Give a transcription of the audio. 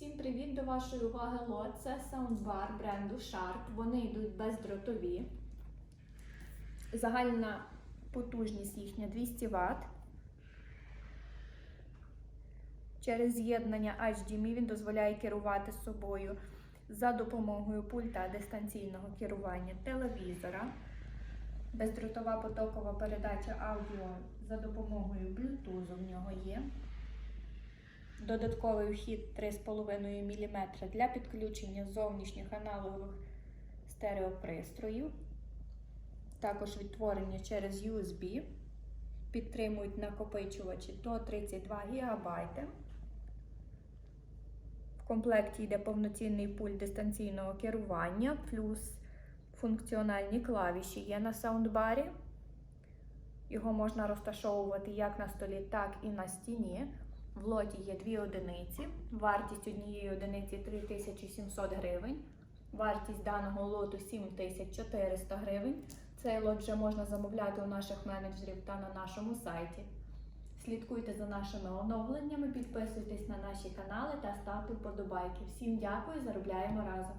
Всім привіт до вашої уваги лот. Це саундбар бренду Sharp. Вони йдуть бездротові. Загальна потужність їхня 200 Вт. Через з'єднання HDMI він дозволяє керувати собою за допомогою пульта дистанційного керування телевізора. Бездротова потокова передача аудіо за допомогою Bluetooth в нього є. Додатковий вхід 3,5 мм для підключення зовнішніх аналогових стереопристроїв. Також відтворення через USB. Підтримують накопичувачі до 32 ГБ. В комплекті йде повноцінний пульт дистанційного керування, плюс функціональні клавіші є на саундбарі. Його можна розташовувати як на столі, так і на стіні. В лоті є дві одиниці. Вартість однієї одиниці 3700 гривень. Вартість даного лоту 7400 гривень. Цей лот вже можна замовляти у наших менеджерів та на нашому сайті. Слідкуйте за нашими оновленнями, підписуйтесь на наші канали та ставте вподобайки. Всім дякую, заробляємо разом!